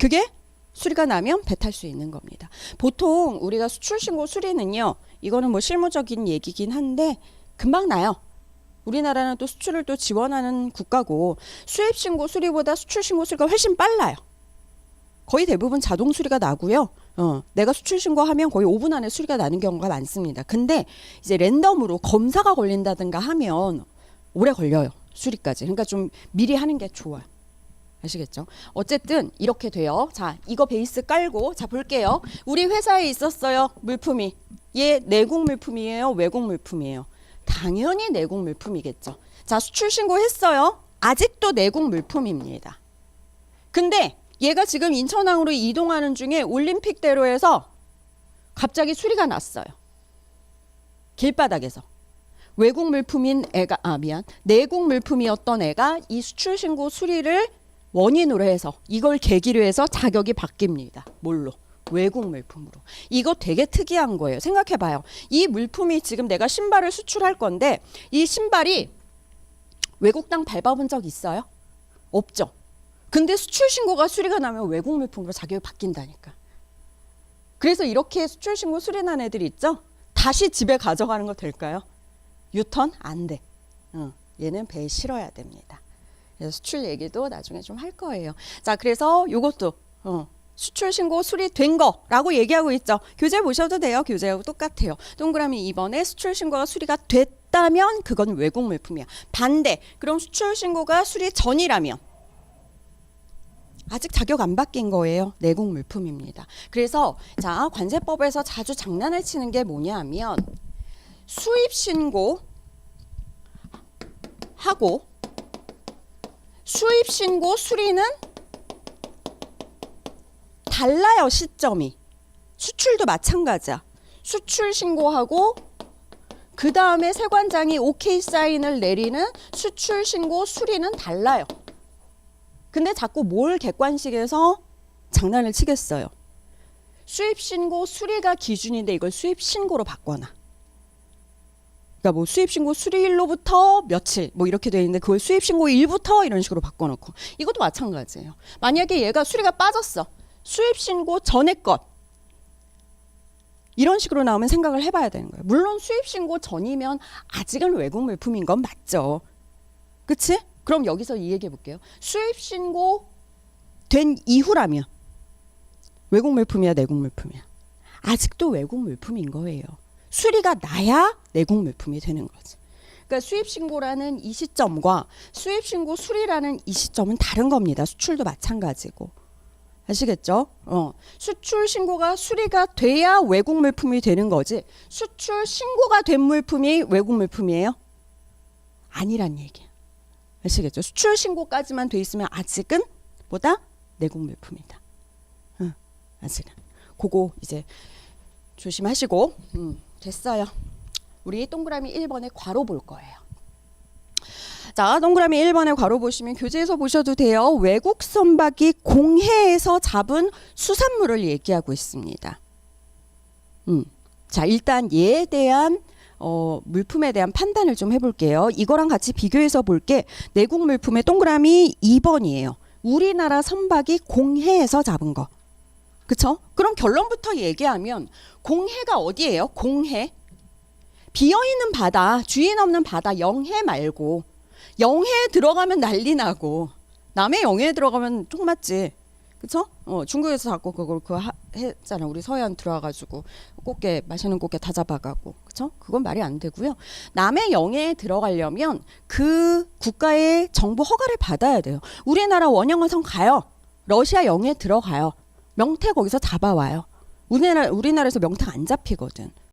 그게 수리가 나면 배탈 수 있는 겁니다. 보통 우리가 수출 신고 수리는요. 이거는 뭐 실무적인 얘기긴 한데 금방 나요. 우리나라는 또 수출을 또 지원하는 국가고 수입 신고 수리보다 수출 신고 수리가 훨씬 빨라요. 거의 대부분 자동 수리가 나고요. 어, 내가 수출 신고하면 거의 5분 안에 수리가 나는 경우가 많습니다. 근데 이제 랜덤으로 검사가 걸린다든가 하면 오래 걸려요. 수리까지. 그러니까 좀 미리 하는 게 좋아요. 아시겠죠? 어쨌든 이렇게 돼요. 자, 이거 베이스 깔고 자 볼게요. 우리 회사에 있었어요. 물품이. 얘 내국 물품이에요. 외국 물품이에요. 당연히 내국 물품이겠죠. 자, 수출 신고했어요. 아직도 내국 물품입니다. 근데 얘가 지금 인천항으로 이동하는 중에 올림픽대로에서 갑자기 수리가 났어요. 길바닥에서. 외국 물품인 애가 아 미안 내국 물품이었던 애가 이 수출 신고 수리를 원인으로 해서 이걸 계기로 해서 자격이 바뀝니다. 뭘로? 외국 물품으로. 이거 되게 특이한 거예요. 생각해 봐요. 이 물품이 지금 내가 신발을 수출할 건데 이 신발이 외국 땅 밟아본 적 있어요? 없죠. 근데 수출 신고가 수리가 나면 외국 물품으로 자격이 바뀐다니까. 그래서 이렇게 수출 신고 수리 난 애들 있죠? 다시 집에 가져가는 거 될까요? 유턴 안 돼. 어, 얘는 배에 실어야 됩니다. 그래서 수출 얘기도 나중에 좀 할 거예요. 자, 그래서 요것도 어, 수출 신고 수리된 거라고 얘기하고 있죠. 교재 보셔도 돼요. 교재하고 똑같아요. 동그라미 2번에 수출 신고가 수리가 됐다면 그건 외국 물품이야. 반대. 그럼 수출 신고가 수리 전이라면 아직 자격 안 바뀐 거예요. 내국 물품입니다. 그래서 자, 관세법에서 자주 장난을 치는 게 뭐냐면 수입 신고 하고 수입 신고 수리는 달라요 시점이. 수출도 마찬가지야. 수출 신고하고 그 다음에 세관장이 오케이 사인을 내리는 수출 신고 수리는 달라요. 근데 자꾸 뭘 객관식에서 장난을 치겠어요? 수입 신고 수리가 기준인데 이걸 수입 신고로 바꿔놔 그러니까 뭐 수입 신고 수리일로부터 며칠 뭐 이렇게 돼 있는데 그걸 수입 신고 일부터 이런 식으로 바꿔 놓고 이것도 마찬가지예요. 만약에 얘가 수리가 빠졌어. 수입 신고 전에 것 이런 식으로 나오면 생각을 해봐야 되는 거예요. 물론 수입 신고 전이면 아직은 외국 물품인 건 맞죠. 그치? 그럼 여기서 이 얘기해 볼게요. 수입 신고 된 이후라면 외국 물품이야 내국 물품이야. 아직도 외국 물품인 거예요. 수리가 나야 내국 물품이 되는 거지. 그러니까 수입 신고라는 이 시점과 수입 신고 수리라는 이 시점은 다른 겁니다. 수출도 마찬가지고. 아시겠죠? 어. 수출 신고가 수리가 돼야 외국 물품이 되는 거지. 수출 신고가 된 물품이 외국 물품이에요? 아니란 얘기야. 아시겠죠? 수출 신고까지만 돼 있으면 아직은 뭐다? 내국 물품이다. 응, 아직은. 그거 이제 조심하시고. 음. 됐어요. 우리 동그라미 1번에 괄호 볼 거예요. 자, 동그라미 1번에 괄호 보시면 교재에서 보셔도 돼요. 외국 선박이 공해에서 잡은 수산물을 얘기하고 있습니다. 음. 자, 일단 얘에 대한 어, 물품에 대한 판단을 좀 해볼게요. 이거랑 같이 비교해서 볼게 내국 물품의 동그라미 2번이에요. 우리나라 선박이 공해에서 잡은 거. 그쵸? 그럼 결론부터 얘기하면 공해가 어디예요? 공해. 비어있는 바다, 주인 없는 바다, 영해 말고 영해에 들어가면 난리 나고 남해 영해에 들어가면 총 맞지. 그쵸? 어, 중국에서 자꾸 그걸 그 하, 했잖아. 우리 서해안 들어와가지고 꽃게 맛있는 꽃게 다 잡아가고, 그쵸? 그건 말이 안 되고요. 남해 영해에 들어가려면 그 국가의 정부 허가를 받아야 돼요. 우리나라 원형어선 가요. 러시아 영해에 들어가요. 명태 거기서 잡아와요. 우리나라 우리나라에서 명태 안 잡히거든.